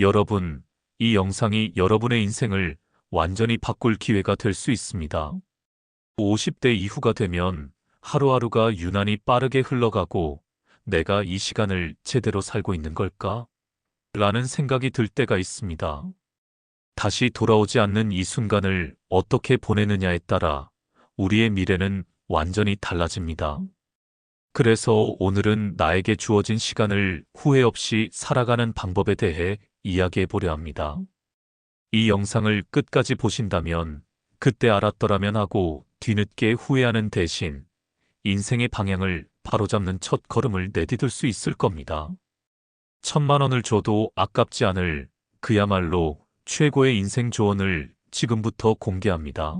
여러분, 이 영상이 여러분의 인생을 완전히 바꿀 기회가 될 수 있습니다. 50대 이후가 되면 하루하루가 유난히 빠르게 흘러가고 내가 이 시간을 제대로 살고 있는 걸까? 라는 생각이 들 때가 있습니다. 다시 돌아오지 않는 이 순간을 어떻게 보내느냐에 따라 우리의 미래는 완전히 달라집니다. 그래서 오늘은 나에게 주어진 시간을 후회 없이 살아가는 방법에 대해 이야기해 보려 합니다. 이 영상을 끝까지 보신다면 그때 알았더라면 하고 뒤늦게 후회하는 대신 인생의 방향을 바로잡는 첫 걸음을 내디딜 수 있을 겁니다. 천만 원을 줘도 아깝지 않을 그야말로 최고의 인생 조언을 지금부터 공개합니다.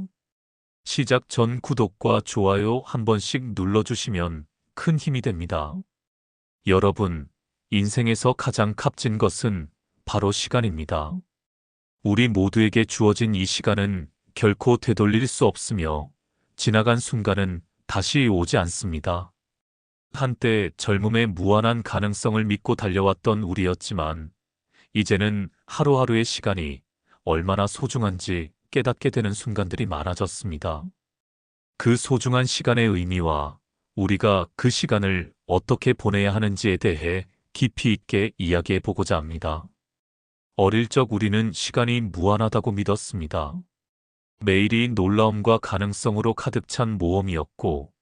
시작 전 구독과 좋아요 한 번씩 눌러주시면 큰 힘이 됩니다. 여러분, 인생에서 가장 값진 것은 바로 시간입니다. 우리 모두에게 주어진 이 시간은 결코 되돌릴 수 없으며 지나간 순간은 다시 오지 않습니다. 한때 젊음의 무한한 가능성을 믿고 달려왔던 우리였지만 이제는 하루하루의 시간이 얼마나 소중한지 깨닫게 되는 순간들이 많아졌습니다. 그 소중한 시간의 의미와 우리가 그 시간을 어떻게 보내야 하는지에 대해 깊이 있게 이야기해 보고자 합니다. 어릴 적 우리는 시간이 무한하다고 믿었습니다. 매일이 놀라움과 가능성으로 가득 찬 모험이었고,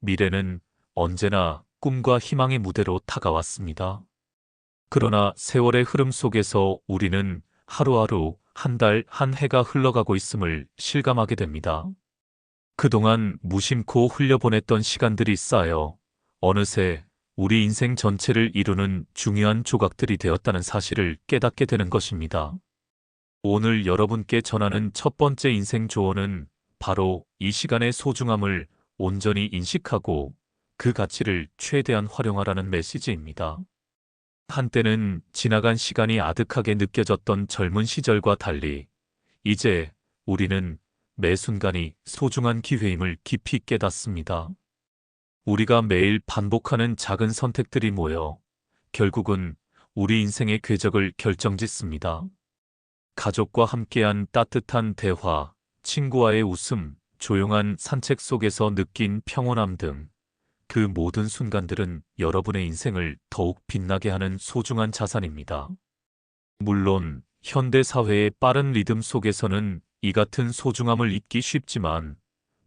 미래는 언제나 꿈과 희망의 무대로 다가왔습니다. 그러나 세월의 흐름 속에서 우리는 하루하루 한 달, 한 해가 흘러가고 있음을 실감하게 됩니다. 그동안 무심코 흘려보냈던 시간들이 쌓여 어느새 우리 인생 전체를 이루는 중요한 조각들이 되었다는 사실을 깨닫게 되는 것입니다. 오늘 여러분께 전하는 첫 번째 인생 조언은 바로 이 시간의 소중함을 온전히 인식하고 그 가치를 최대한 활용하라는 메시지입니다. 한때는 지나간 시간이 아득하게 느껴졌던 젊은 시절과 달리 이제 우리는 매 순간이 소중한 기회임을 깊이 깨닫습니다. 우리가 매일 반복하는 작은 선택들이 모여 결국은 우리 인생의 궤적을 결정짓습니다. 가족과 함께한 따뜻한 대화, 친구와의 웃음, 조용한 산책 속에서 느낀 평온함 등 그 모든 순간들은 여러분의 인생을 더욱 빛나게 하는 소중한 자산입니다. 물론 현대 사회의 빠른 리듬 속에서는 이 같은 소중함을 잊기 쉽지만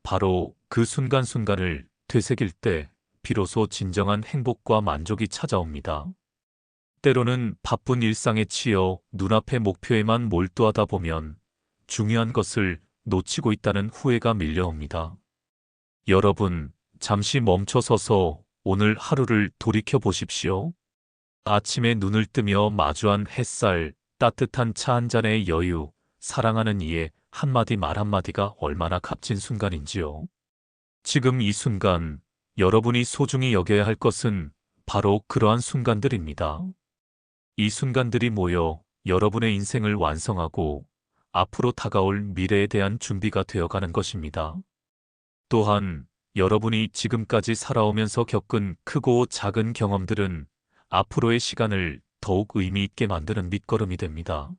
바로 그 순간순간을 되새길 때 비로소 진정한 행복과 만족이 찾아옵니다. 때로는 바쁜 일상에 치여 눈앞의 목표에만 몰두하다 보면 중요한 것을 놓치고 있다는 후회가 밀려옵니다. 여러분, 잠시 멈춰서서 오늘 하루를 돌이켜 보십시오. 아침에 눈을 뜨며 마주한 햇살, 따뜻한 차 한 잔의 여유, 사랑하는 이의 한마디 말 한마디가 얼마나 값진 순간인지요. 지금 이 순간 여러분이 소중히 여겨야 할 것은 바로 그러한 순간들입니다. 이 순간들이 모여 여러분의 인생을 완성하고 앞으로 다가올 미래에 대한 준비가 되어가는 것입니다. 또한 여러분이 지금까지 살아오면서 겪은 크고 작은 경험들은 앞으로의 시간을 더욱 의미 있게 만드는 밑거름이 됩니다.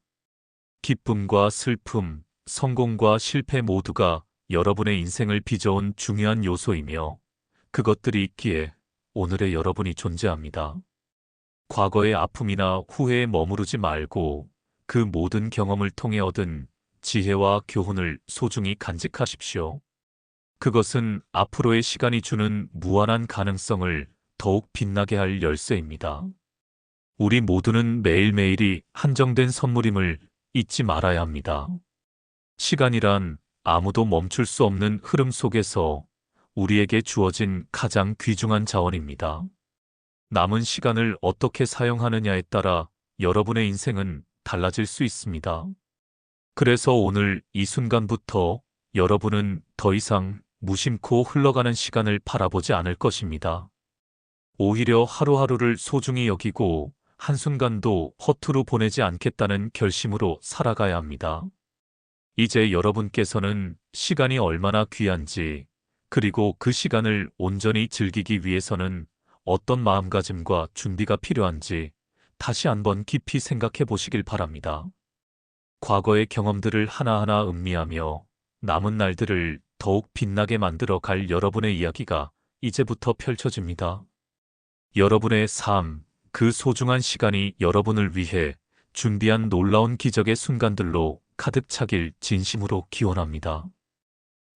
기쁨과 슬픔, 성공과 실패 모두가 여러분의 인생을 빚어온 중요한 요소이며 그것들이 있기에 오늘의 여러분이 존재합니다. 과거의 아픔이나 후회에 머무르지 말고 그 모든 경험을 통해 얻은 지혜와 교훈을 소중히 간직하십시오. 그것은 앞으로의 시간이 주는 무한한 가능성을 더욱 빛나게 할 열쇠입니다. 우리 모두는 매일매일이 한정된 선물임을 잊지 말아야 합니다. 시간이란 아무도 멈출 수 없는 흐름 속에서 우리에게 주어진 가장 귀중한 자원입니다. 남은 시간을 어떻게 사용하느냐에 따라 여러분의 인생은 달라질 수 있습니다. 그래서 오늘 이 순간부터 여러분은 더 이상 무심코 흘러가는 시간을 바라보지 않을 것입니다. 오히려 하루하루를 소중히 여기고 한순간도 허투루 보내지 않겠다는 결심으로 살아가야 합니다. 이제 여러분께서는 시간이 얼마나 귀한지, 그리고 그 시간을 온전히 즐기기 위해서는 어떤 마음가짐과 준비가 필요한지 다시 한번 깊이 생각해 보시길 바랍니다. 과거의 경험들을 하나하나 음미하며 남은 날들을 더욱 빛나게 만들어 갈 여러분의 이야기가 이제부터 펼쳐집니다. 여러분의 삶, 그 소중한 시간이 여러분을 위해 준비한 놀라운 기적의 순간들로 가득 차길 진심으로 기원합니다.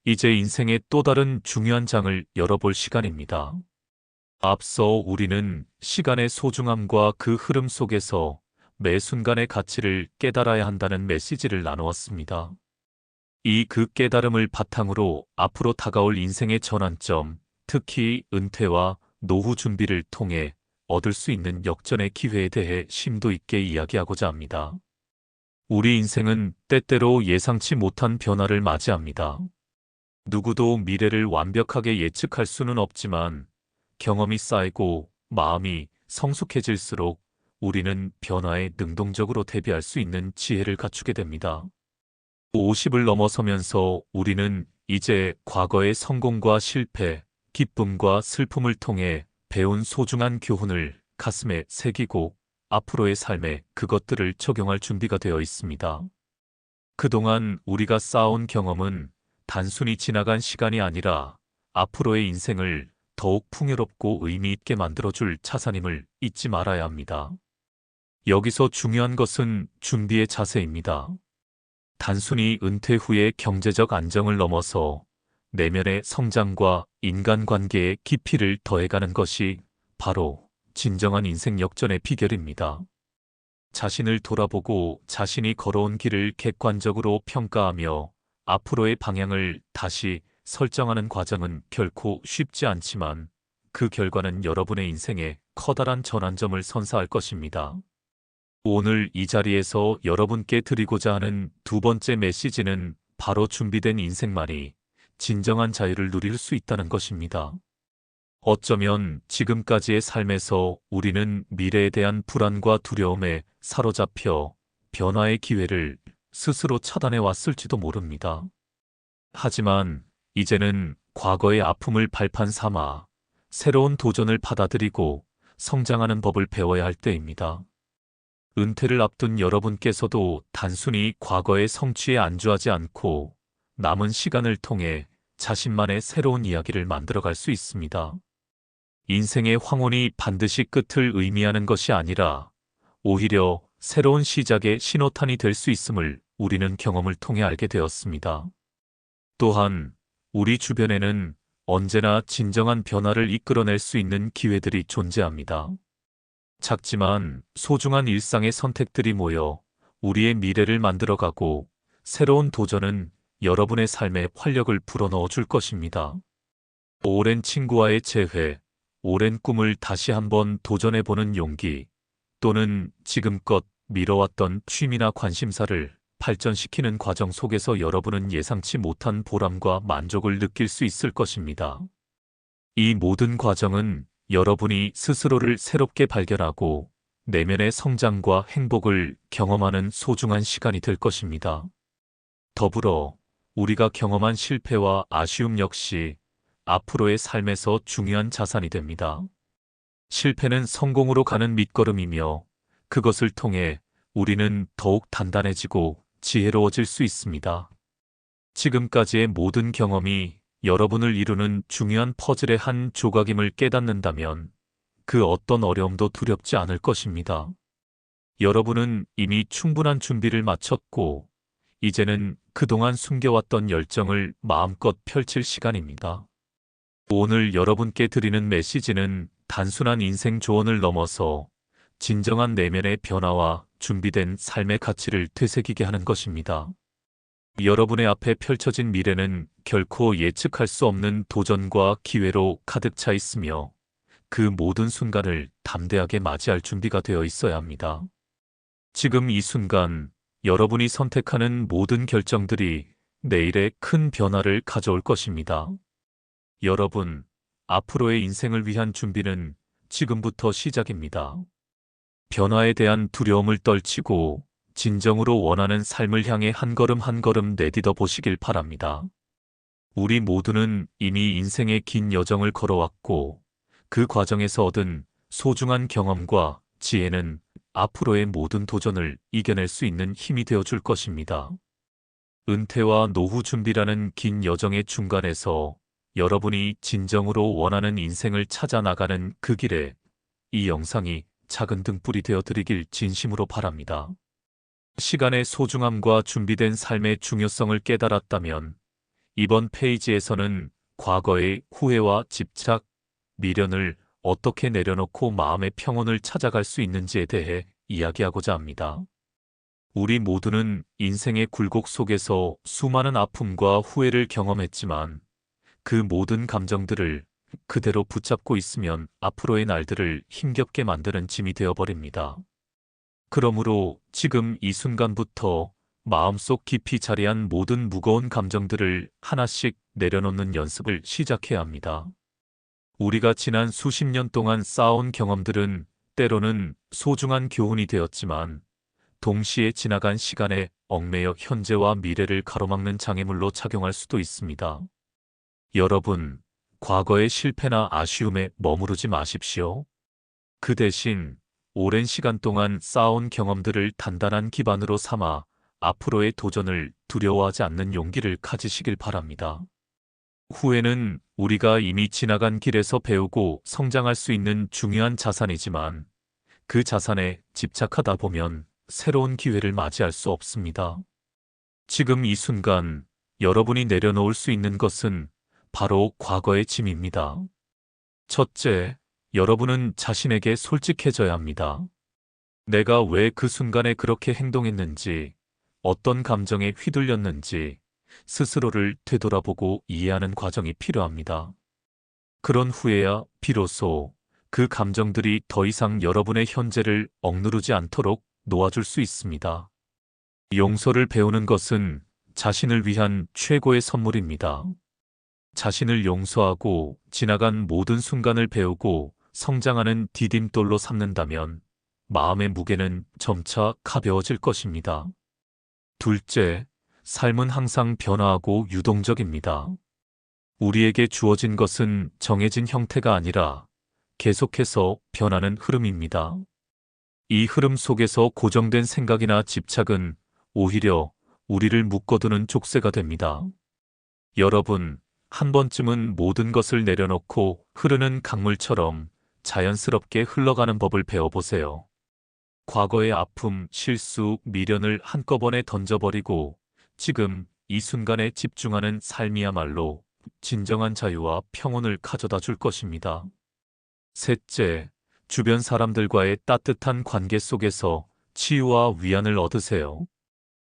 이제 인생의 또 다른 중요한 장을 열어볼 시간입니다. 앞서 우리는 시간의 소중함과 그 흐름 속에서 매 순간의 가치를 깨달아야 한다는 메시지를 나누었습니다. 이 그 깨달음을 바탕으로 앞으로 다가올 인생의 전환점, 특히 은퇴와 노후 준비를 통해 얻을 수 있는 역전의 기회에 대해 심도 있게 이야기하고자 합니다. 우리 인생은 때때로 예상치 못한 변화를 맞이합니다. 누구도 미래를 완벽하게 예측할 수는 없지만 경험이 쌓이고 마음이 성숙해질수록 우리는 변화에 능동적으로 대비할 수 있는 지혜를 갖추게 됩니다. 50을 넘어서면서 우리는 이제 과거의 성공과 실패, 기쁨과 슬픔을 통해 배운 소중한 교훈을 가슴에 새기고 앞으로의 삶에 그것들을 적용할 준비가 되어 있습니다. 그동안 우리가 쌓아온 경험은 단순히 지나간 시간이 아니라 앞으로의 인생을 더욱 풍요롭고 의미 있게 만들어줄 자산임을 잊지 말아야 합니다. 여기서 중요한 것은 준비의 자세입니다. 단순히 은퇴 후의 경제적 안정을 넘어서 내면의 성장과 인간관계의 깊이를 더해가는 것이 바로 진정한 인생 역전의 비결입니다. 자신을 돌아보고 자신이 걸어온 길을 객관적으로 평가하며 앞으로의 방향을 다시 설정하는 과정은 결코 쉽지 않지만 그 결과는 여러분의 인생에 커다란 전환점을 선사할 것입니다. 오늘 이 자리에서 여러분께 드리고자 하는 두 번째 메시지는 바로 준비된 인생만이 진정한 자유를 누릴 수 있다는 것입니다. 어쩌면 지금까지의 삶에서 우리는 미래에 대한 불안과 두려움에 사로잡혀 변화의 기회를 스스로 차단해 왔을지도 모릅니다. 하지만 이제는 과거의 아픔을 발판 삼아 새로운 도전을 받아들이고 성장하는 법을 배워야 할 때입니다. 은퇴를 앞둔 여러분께서도 단순히 과거의 성취에 안주하지 않고 남은 시간을 통해 자신만의 새로운 이야기를 만들어갈 수 있습니다. 인생의 황혼이 반드시 끝을 의미하는 것이 아니라 오히려 새로운 시작의 신호탄이 될 수 있음을 우리는 경험을 통해 알게 되었습니다. 또한 우리 주변에는 언제나 진정한 변화를 이끌어낼 수 있는 기회들이 존재합니다. 작지만 소중한 일상의 선택들이 모여 우리의 미래를 만들어가고 새로운 도전은 여러분의 삶에 활력을 불어넣어 줄 것입니다. 오랜 친구와의 재회, 오랜 꿈을 다시 한번 도전해보는 용기, 또는 지금껏 미뤄왔던 취미나 관심사를 발전시키는 과정 속에서 여러분은 예상치 못한 보람과 만족을 느낄 수 있을 것입니다. 이 모든 과정은 여러분이 스스로를 새롭게 발견하고 내면의 성장과 행복을 경험하는 소중한 시간이 될 것입니다. 더불어 우리가 경험한 실패와 아쉬움 역시 앞으로의 삶에서 중요한 자산이 됩니다. 실패는 성공으로 가는 밑거름이며 그것을 통해 우리는 더욱 단단해지고 지혜로워질 수 있습니다. 지금까지의 모든 경험이 여러분을 이루는 중요한 퍼즐의 한 조각임을 깨닫는다면 그 어떤 어려움도 두렵지 않을 것입니다. 여러분은 이미 충분한 준비를 마쳤고 이제는 그동안 숨겨왔던 열정을 마음껏 펼칠 시간입니다. 오늘 여러분께 드리는 메시지는 단순한 인생 조언을 넘어서 진정한 내면의 변화와 준비된 삶의 가치를 되새기게 하는 것입니다. 여러분의 앞에 펼쳐진 미래는 결코 예측할 수 없는 도전과 기회로 가득 차 있으며 그 모든 순간을 담대하게 맞이할 준비가 되어 있어야 합니다. 지금 이 순간 여러분이 선택하는 모든 결정들이 내일의 큰 변화를 가져올 것입니다. 여러분, 앞으로의 인생을 위한 준비는 지금부터 시작입니다. 변화에 대한 두려움을 떨치고 진정으로 원하는 삶을 향해 한 걸음 한 걸음 내딛어 보시길 바랍니다. 우리 모두는 이미 인생의 긴 여정을 걸어왔고 그 과정에서 얻은 소중한 경험과 지혜는 앞으로의 모든 도전을 이겨낼 수 있는 힘이 되어 줄 것입니다. 은퇴와 노후 준비라는 긴 여정의 중간에서 여러분이 진정으로 원하는 인생을 찾아 나가는 그 길에 이 영상이 작은 등불이 되어 드리길 진심으로 바랍니다. 시간의 소중함과 준비된 삶의 중요성을 깨달았다면 이번 페이지에서는 과거의 후회와 집착, 미련을 어떻게 내려놓고 마음의 평온을 찾아갈 수 있는지에 대해 이야기하고자 합니다. 우리 모두는 인생의 굴곡 속에서 수많은 아픔과 후회를 경험했지만 그 모든 감정들을 그대로 붙잡고 있으면 앞으로의 날들을 힘겹게 만드는 짐이 되어버립니다. 그러므로 지금 이 순간부터 마음속 깊이 자리한 모든 무거운 감정들을 하나씩 내려놓는 연습을 시작해야 합니다. 우리가 지난 수십 년 동안 쌓아온 경험들은 때로는 소중한 교훈이 되었지만 동시에 지나간 시간에 얽매여 현재와 미래를 가로막는 장애물로 작용할 수도 있습니다. 여러분, 과거의 실패나 아쉬움에 머무르지 마십시오. 그 대신 오랜 시간 동안 쌓아온 경험들을 단단한 기반으로 삼아 앞으로의 도전을 두려워하지 않는 용기를 가지시길 바랍니다. 후회는 우리가 이미 지나간 길에서 배우고 성장할 수 있는 중요한 자산이지만 그 자산에 집착하다 보면 새로운 기회를 맞이할 수 없습니다. 지금 이 순간 여러분이 내려놓을 수 있는 것은 바로 과거의 짐입니다. 첫째, 여러분은 자신에게 솔직해져야 합니다. 내가 왜 그 순간에 그렇게 행동했는지, 어떤 감정에 휘둘렸는지 스스로를 되돌아보고 이해하는 과정이 필요합니다. 그런 후에야 비로소 그 감정들이 더 이상 여러분의 현재를 억누르지 않도록 놓아줄 수 있습니다. 용서를 배우는 것은 자신을 위한 최고의 선물입니다. 자신을 용서하고 지나간 모든 순간을 배우고 성장하는 디딤돌로 삼는다면 마음의 무게는 점차 가벼워질 것입니다. 둘째, 삶은 항상 변화하고 유동적입니다. 우리에게 주어진 것은 정해진 형태가 아니라 계속해서 변하는 흐름입니다. 이 흐름 속에서 고정된 생각이나 집착은 오히려 우리를 묶어두는 족쇄가 됩니다. 여러분, 한 번쯤은 모든 것을 내려놓고 흐르는 강물처럼 자연스럽게 흘러가는 법을 배워보세요. 과거의 아픔, 실수, 미련을 한꺼번에 던져버리고 지금 이 순간에 집중하는 삶이야말로 진정한 자유와 평온을 가져다 줄 것입니다. 셋째, 주변 사람들과의 따뜻한 관계 속에서 치유와 위안을 얻으세요.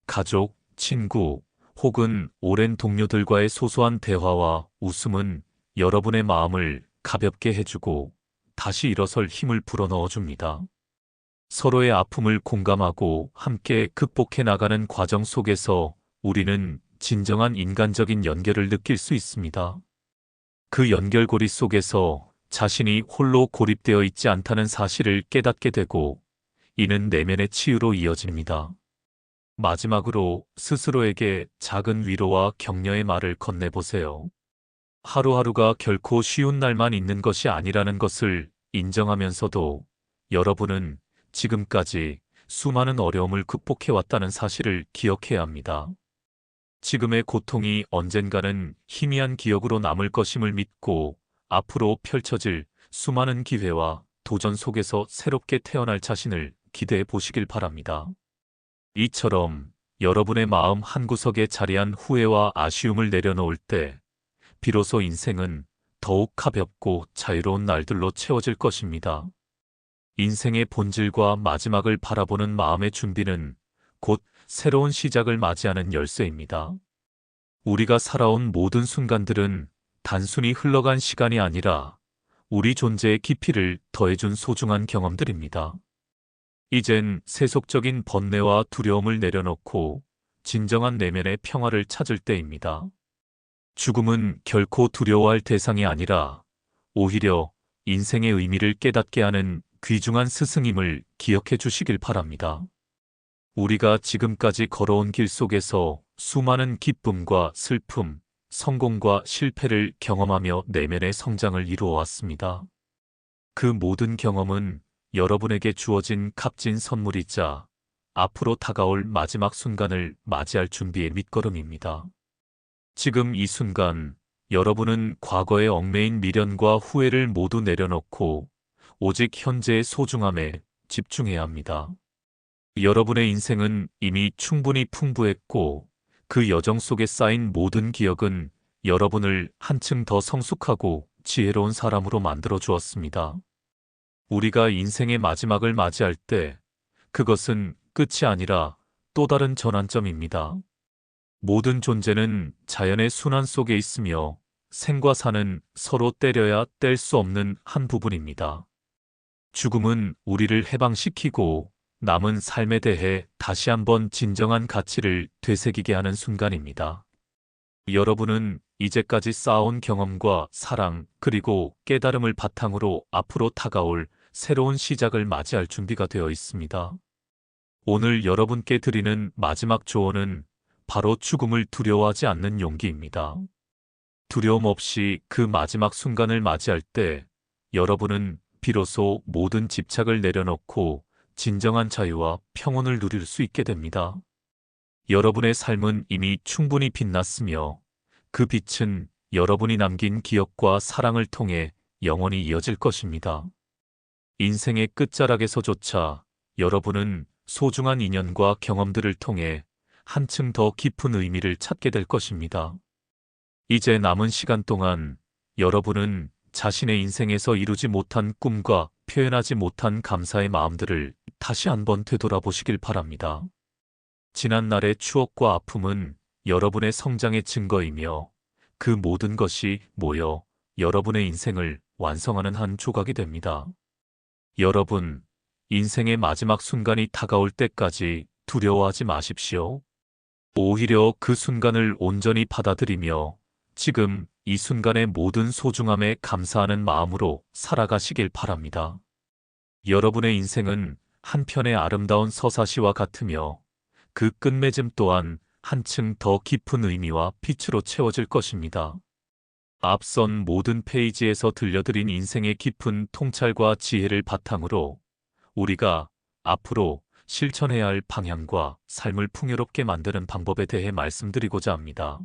가족, 친구, 혹은 오랜 동료들과의 소소한 대화와 웃음은 여러분의 마음을 가볍게 해주고 다시 일어설 힘을 불어넣어 줍니다. 서로의 아픔을 공감하고 함께 극복해 나가는 과정 속에서 우리는 진정한 인간적인 연결을 느낄 수 있습니다. 그 연결고리 속에서 자신이 홀로 고립되어 있지 않다는 사실을 깨닫게 되고 이는 내면의 치유로 이어집니다. 마지막으로 스스로에게 작은 위로와 격려의 말을 건네보세요. 하루하루가 결코 쉬운 날만 있는 것이 아니라는 것을 인정하면서도 여러분은 지금까지 수많은 어려움을 극복해왔다는 사실을 기억해야 합니다. 지금의 고통이 언젠가는 희미한 기억으로 남을 것임을 믿고 앞으로 펼쳐질 수많은 기회와 도전 속에서 새롭게 태어날 자신을 기대해 보시길 바랍니다. 이처럼 여러분의 마음 한구석에 자리한 후회와 아쉬움을 내려놓을 때 비로소 인생은 더욱 가볍고 자유로운 날들로 채워질 것입니다. 인생의 본질과 마지막을 바라보는 마음의 준비는 곧 새로운 시작을 맞이하는 열쇠입니다. 우리가 살아온 모든 순간들은 단순히 흘러간 시간이 아니라 우리 존재의 깊이를 더해준 소중한 경험들입니다. 이젠 세속적인 번뇌와 두려움을 내려놓고 진정한 내면의 평화를 찾을 때입니다. 죽음은 결코 두려워할 대상이 아니라 오히려 인생의 의미를 깨닫게 하는 귀중한 스승임을 기억해 주시길 바랍니다. 우리가 지금까지 걸어온 길 속에서 수많은 기쁨과 슬픔, 성공과 실패를 경험하며 내면의 성장을 이루어 왔습니다. 그 모든 경험은 여러분에게 주어진 값진 선물이자 앞으로 다가올 마지막 순간을 맞이할 준비의 밑거름입니다. 지금 이 순간 여러분은 과거의 얽매인 미련과 후회를 모두 내려놓고 오직 현재의 소중함에 집중해야 합니다. 여러분의 인생은 이미 충분히 풍부했고 그 여정 속에 쌓인 모든 기억은 여러분을 한층 더 성숙하고 지혜로운 사람으로 만들어 주었습니다. 우리가 인생의 마지막을 맞이할 때 그것은 끝이 아니라 또 다른 전환점입니다. 모든 존재는 자연의 순환 속에 있으며 생과 사는 서로 때려야 뗄 수 없는 한 부분입니다. 죽음은 우리를 해방시키고 남은 삶에 대해 다시 한번 진정한 가치를 되새기게 하는 순간입니다. 여러분은 이제까지 쌓아온 경험과 사랑 그리고 깨달음을 바탕으로 앞으로 다가올 새로운 시작을 맞이할 준비가 되어 있습니다. 오늘 여러분께 드리는 마지막 조언은 바로 죽음을 두려워하지 않는 용기입니다. 두려움 없이 그 마지막 순간을 맞이할 때 여러분은 비로소 모든 집착을 내려놓고 진정한 자유와 평온을 누릴 수 있게 됩니다. 여러분의 삶은 이미 충분히 빛났으며 그 빛은 여러분이 남긴 기억과 사랑을 통해 영원히 이어질 것입니다. 인생의 끝자락에서조차 여러분은 소중한 인연과 경험들을 통해 한층 더 깊은 의미를 찾게 될 것입니다. 이제 남은 시간 동안 여러분은 자신의 인생에서 이루지 못한 꿈과 표현하지 못한 감사의 마음들을 다시 한번 되돌아보시길 바랍니다. 지난 날의 추억과 아픔은 여러분의 성장의 증거이며 그 모든 것이 모여 여러분의 인생을 완성하는 한 조각이 됩니다. 여러분, 인생의 마지막 순간이 다가올 때까지 두려워하지 마십시오. 오히려 그 순간을 온전히 받아들이며 지금 이 순간의 모든 소중함에 감사하는 마음으로 살아가시길 바랍니다. 여러분의 인생은 한편의 아름다운 서사시와 같으며 그 끝맺음 또한 한층 더 깊은 의미와 빛으로 채워질 것입니다. 앞선 모든 페이지에서 들려드린 인생의 깊은 통찰과 지혜를 바탕으로 우리가 앞으로 실천해야 할 방향과 삶을 풍요롭게 만드는 방법에 대해 말씀드리고자 합니다.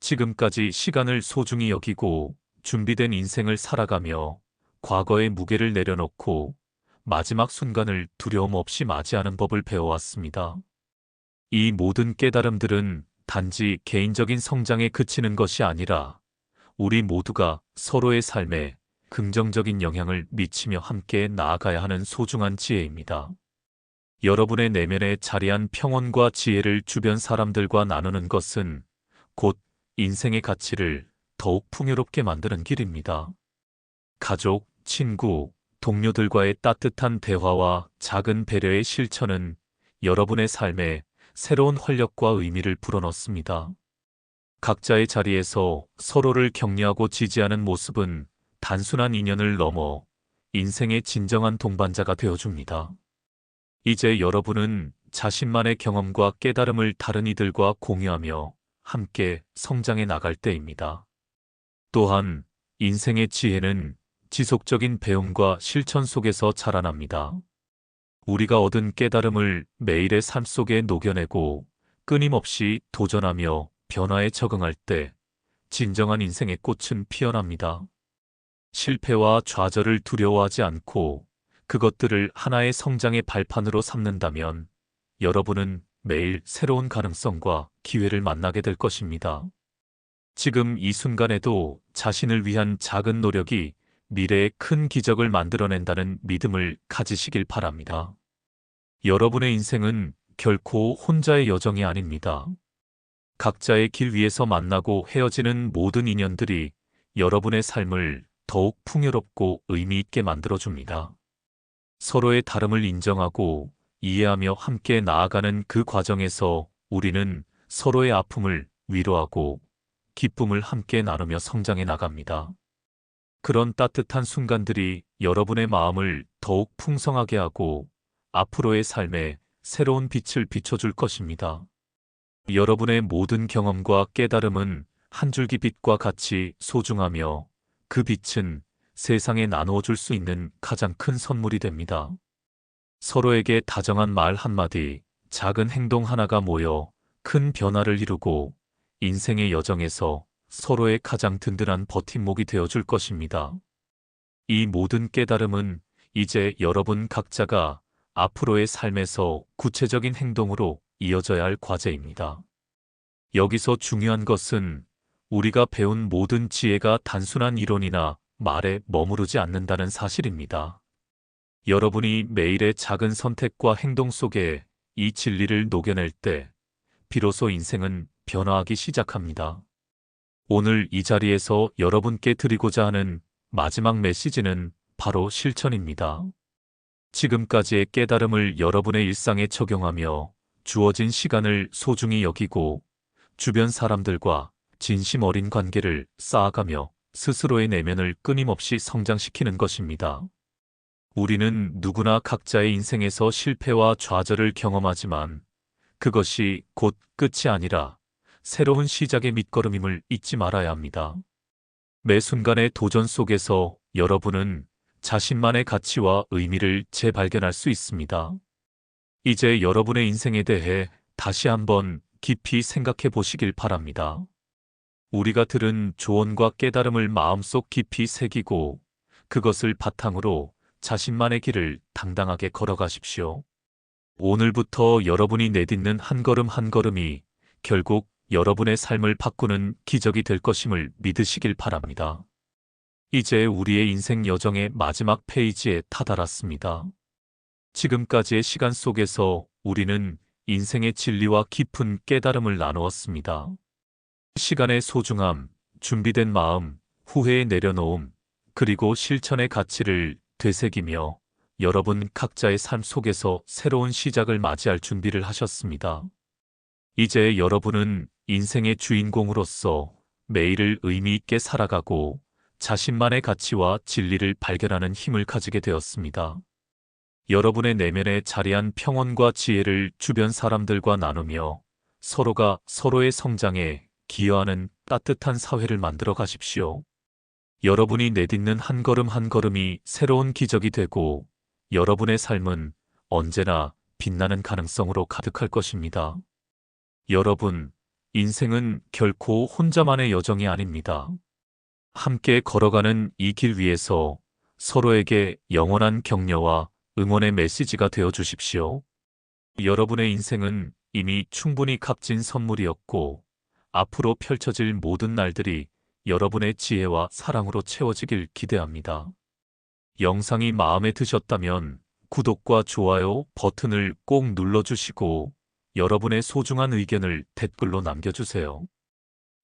지금까지 시간을 소중히 여기고 준비된 인생을 살아가며 과거의 무게를 내려놓고 마지막 순간을 두려움 없이 맞이하는 법을 배워왔습니다. 이 모든 깨달음들은 단지 개인적인 성장에 그치는 것이 아니라 우리 모두가 서로의 삶에 긍정적인 영향을 미치며 함께 나아가야 하는 소중한 지혜입니다. 여러분의 내면에 자리한 평온과 지혜를 주변 사람들과 나누는 것은 곧 인생의 가치를 더욱 풍요롭게 만드는 길입니다. 가족, 친구, 동료들과의 따뜻한 대화와 작은 배려의 실천은 여러분의 삶에 새로운 활력과 의미를 불어넣습니다. 각자의 자리에서 서로를 격려하고 지지하는 모습은 단순한 인연을 넘어 인생의 진정한 동반자가 되어줍니다. 이제 여러분은 자신만의 경험과 깨달음을 다른 이들과 공유하며 함께 성장해 나갈 때입니다. 또한 인생의 지혜는 지속적인 배움과 실천 속에서 자라납니다. 우리가 얻은 깨달음을 매일의 삶 속에 녹여내고 끊임없이 도전하며 변화에 적응할 때 진정한 인생의 꽃은 피어납니다. 실패와 좌절을 두려워하지 않고 그것들을 하나의 성장의 발판으로 삼는다면 여러분은 매일 새로운 가능성과 기회를 만나게 될 것입니다. 지금 이 순간에도 자신을 위한 작은 노력이 미래의 큰 기적을 만들어낸다는 믿음을 가지시길 바랍니다. 여러분의 인생은 결코 혼자의 여정이 아닙니다. 각자의 길 위에서 만나고 헤어지는 모든 인연들이 여러분의 삶을 더욱 풍요롭고 의미 있게 만들어줍니다. 서로의 다름을 인정하고 이해하며 함께 나아가는 그 과정에서 우리는 서로의 아픔을 위로하고 기쁨을 함께 나누며 성장해 나갑니다. 그런 따뜻한 순간들이 여러분의 마음을 더욱 풍성하게 하고 앞으로의 삶에 새로운 빛을 비춰줄 것입니다. 여러분의 모든 경험과 깨달음은 한 줄기 빛과 같이 소중하며 그 빛은 세상에 나누어 줄 수 있는 가장 큰 선물이 됩니다. 서로에게 다정한 말 한마디, 작은 행동 하나가 모여 큰 변화를 이루고 인생의 여정에서 서로의 가장 든든한 버팀목이 되어 줄 것입니다. 이 모든 깨달음은 이제 여러분 각자가 앞으로의 삶에서 구체적인 행동으로 이어져야 할 과제입니다. 여기서 중요한 것은 우리가 배운 모든 지혜가 단순한 이론이나 말에 머무르지 않는다는 사실입니다. 여러분이 매일의 작은 선택과 행동 속에 이 진리를 녹여낼 때 비로소 인생은 변화하기 시작합니다. 오늘 이 자리에서 여러분께 드리고자 하는 마지막 메시지는 바로 실천입니다. 지금까지의 깨달음을 여러분의 일상에 적용하며 주어진 시간을 소중히 여기고 주변 사람들과 진심 어린 관계를 쌓아가며 스스로의 내면을 끊임없이 성장시키는 것입니다. 우리는 누구나 각자의 인생에서 실패와 좌절을 경험하지만 그것이 곧 끝이 아니라 새로운 시작의 밑거름임을 잊지 말아야 합니다. 매 순간의 도전 속에서 여러분은 자신만의 가치와 의미를 재발견할 수 있습니다. 이제 여러분의 인생에 대해 다시 한번 깊이 생각해 보시길 바랍니다. 우리가 들은 조언과 깨달음을 마음속 깊이 새기고 그것을 바탕으로 자신만의 길을 당당하게 걸어가십시오. 오늘부터 여러분이 내딛는 한 걸음 한 걸음이 결국 여러분의 삶을 바꾸는 기적이 될 것임을 믿으시길 바랍니다. 이제 우리의 인생 여정의 마지막 페이지에 다다랐습니다. 지금까지의 시간 속에서 우리는 인생의 진리와 깊은 깨달음을 나누었습니다. 시간의 소중함, 준비된 마음, 후회의 내려놓음, 그리고 실천의 가치를 되새기며 여러분 각자의 삶 속에서 새로운 시작을 맞이할 준비를 하셨습니다. 이제 여러분은 인생의 주인공으로서 매일을 의미 있게 살아가고 자신만의 가치와 진리를 발견하는 힘을 가지게 되었습니다. 여러분의 내면에 자리한 평온과 지혜를 주변 사람들과 나누며 서로가 서로의 성장에 기여하는 따뜻한 사회를 만들어 가십시오. 여러분이 내딛는 한 걸음 한 걸음이 새로운 기적이 되고 여러분의 삶은 언제나 빛나는 가능성으로 가득할 것입니다. 여러분, 인생은 결코 혼자만의 여정이 아닙니다. 함께 걸어가는 이 길 위에서 서로에게 영원한 격려와 응원의 메시지가 되어 주십시오. 여러분의 인생은 이미 충분히 값진 선물이었고 앞으로 펼쳐질 모든 날들이 여러분의 지혜와 사랑으로 채워지길 기대합니다. 영상이 마음에 드셨다면 구독과 좋아요 버튼을 꼭 눌러주시고 여러분의 소중한 의견을 댓글로 남겨주세요.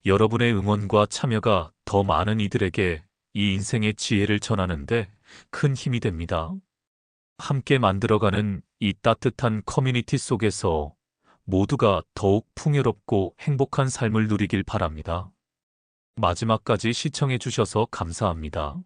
여러분의 응원과 참여가 더 많은 이들에게 이 인생의 지혜를 전하는데 큰 힘이 됩니다. 함께 만들어가는 이 따뜻한 커뮤니티 속에서 모두가 더욱 풍요롭고 행복한 삶을 누리길 바랍니다. 마지막까지 시청해 주셔서 감사합니다.